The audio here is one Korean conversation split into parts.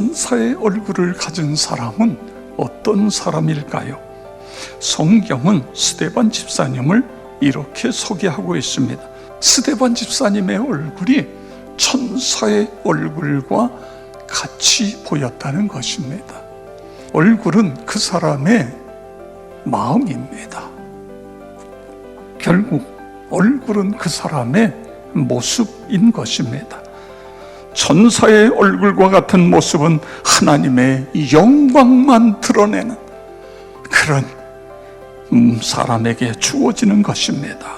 천사의 얼굴을 가진 사람은 어떤 사람일까요? 성경은 스데반 집사님을 이렇게 소개하고 있습니다. 스데반 집사님의 얼굴이 천사의 얼굴과 같이 보였다는 것입니다. 얼굴은 그 사람의 마음입니다. 결국 얼굴은 그 사람의 모습인 것입니다. 천사의 얼굴과 같은 모습은 하나님의 영광만 드러내는 그런 음, 사람에게 주어지는 것입니다.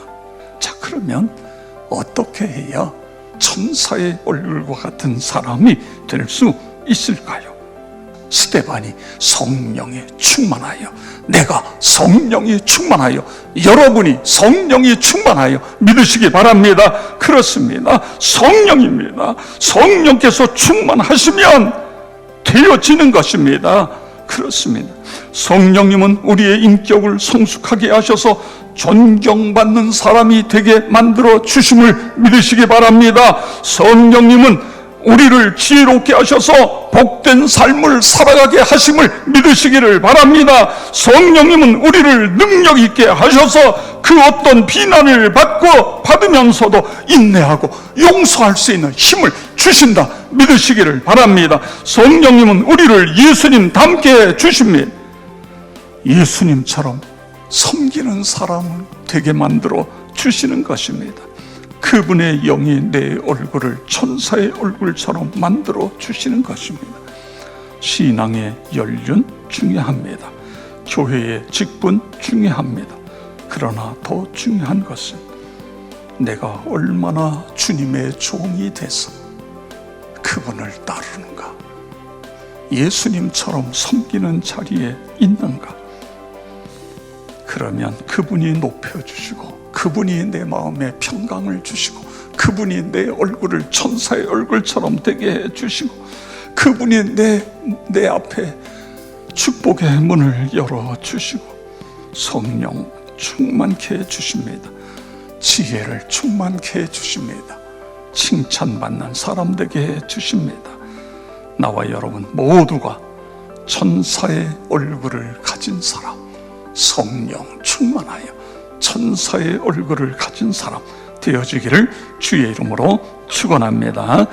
자, 그러면 어떻게 해야 천사의 얼굴과 같은 사람이 될 수 있을까요? 스테반이 성령에 충만하여 내가 성령이 충만하여 여러분이 성령이 충만하여 믿으시기 바랍니다. 그렇습니다. 성령입니다. 성령께서 충만하시면 되어지는 것입니다. 그렇습니다. 성령님은 우리의 인격을 성숙하게 하셔서 존경받는 사람이 되게 만들어 주심을 믿으시기 바랍니다. 성령님은 우리를 지혜롭게 하셔서 복된 삶을 살아가게 하심을 믿으시기를 바랍니다. 성령님은 우리를 능력 있게 하셔서 그 어떤 비난을 받고 받으면서도 인내하고 용서할 수 있는 힘을 주신다. 믿으시기를 바랍니다. 성령님은 우리를 예수님 닮게 해 주십니다. 예수님처럼 섬기는 사람을 되게 만들어 주시는 것입니다. 그분의 영이 내 얼굴을 천사의 얼굴처럼 만들어 주시는 것입니다. 신앙의 연륜 중요합니다. 교회의 직분 중요합니다. 그러나 더 중요한 것은 내가 얼마나 주님의 종이 돼서 그분을 따르는가. 예수님처럼 섬기는 자리에 있는가. 그러면 그분이 높여주시고 그분이 내 마음에 평강을 주시고 그분이 내 얼굴을 천사의 얼굴처럼 되게 해 주시고 그분이 내, 내 앞에 축복의 문을 열어 주시고 성령 충만케 해 주십니다. 지혜를 충만케 해 주십니다. 칭찬받는 사람 되게 해 주십니다. 나와 여러분 모두가 천사의 얼굴을 가진 사람, 성령 충만하여 천사의 얼굴을 가진 사람 되어지기를 주의 이름으로 축원합니다.